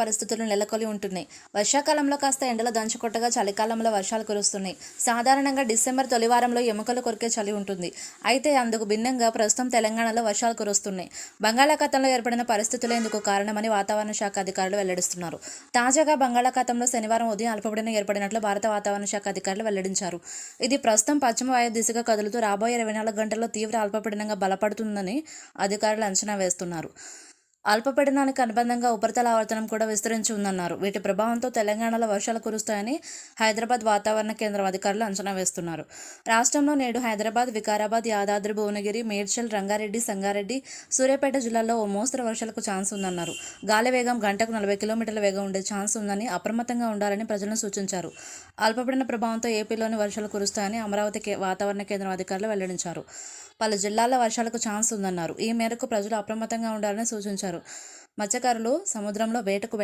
పరిస్థితులు నెలకొని ఉంటున్నాయి. వర్షాకాలంలో కాస్త ఎండలు దంచుకొట్టగా చలికాలంలో వర్షాలు కురుస్తున్నాయి. సాధారణంగా డిసెంబర్ తొలివారంలో ఎముకలు కొరికే చలి ఉంటుంది. అయితే అందుకు భిన్నంగా ప్రస్తుతం తెలంగాణలో వర్షాలు కురుస్తున్నాయి. బంగాళాఖాతంలో ఏర్పడిన పరిస్థితులే ఇందుకు కారణమని వాతావరణ శాఖ అధికారులు వెల్లడిస్తున్నారు. తాజాగా బంగాళాఖాతంలో శనివారం ఉదయం అల్పపీడనం ఏర్పడినట్లు భారత వాతావరణ శాఖ అధికారులు వెల్లడించారు. ఇది ప్రస్తుతం పశ్చిమ వాయు దిశగా కదులుతూ రాబోయే ఇరవై నాలుగు గంటల్లో తీవ్ర అల్పపీడనంగా బలపడుతుందని అధికారులు అంచనా వేస్తున్నారు. అల్పపీడనానికి అనుబంధంగా ఉపరితల ఆవర్తనం కూడా విస్తరించి ఉందన్నారు. వీటి ప్రభావంతో తెలంగాణలో వర్షాలు కురుస్తాయని హైదరాబాద్ వాతావరణ కేంద్రం అధికారులు అంచనా వేస్తున్నారు. రాష్ట్రంలో నేడు హైదరాబాద్ వికారాబాద్ యాదాద్రి భువనగిరి మేడ్చల్ రంగారెడ్డి సంగారెడ్డి సూర్యాపేట జిల్లాల్లో ఓ మోస్తరు వర్షాలకు ఛాన్స్ ఉందన్నారు. గాలి వేగం గంటకు నలభై కిలోమీటర్ల వేగం ఉండే ఛాన్స్ ఉందని అప్రమత్తంగా ఉండాలని ప్రజలను సూచించారు. అల్పపీడన ప్రభావంతో ఏపీలోని వర్షాలు కురుస్తాయని అమరావతి కే- వాతావరణ కేంద్రం అధికారులు వెల్లడించారు. పలు జిల్లాల్లో వర్షాలకు ఛాన్స్ ఉందన్నారు. ఈ మేరకు ప్రజలు అప్రమత్తంగా ఉండాలని సూచించారు. మత్స్యకారులు సముద్రంలో వేటకు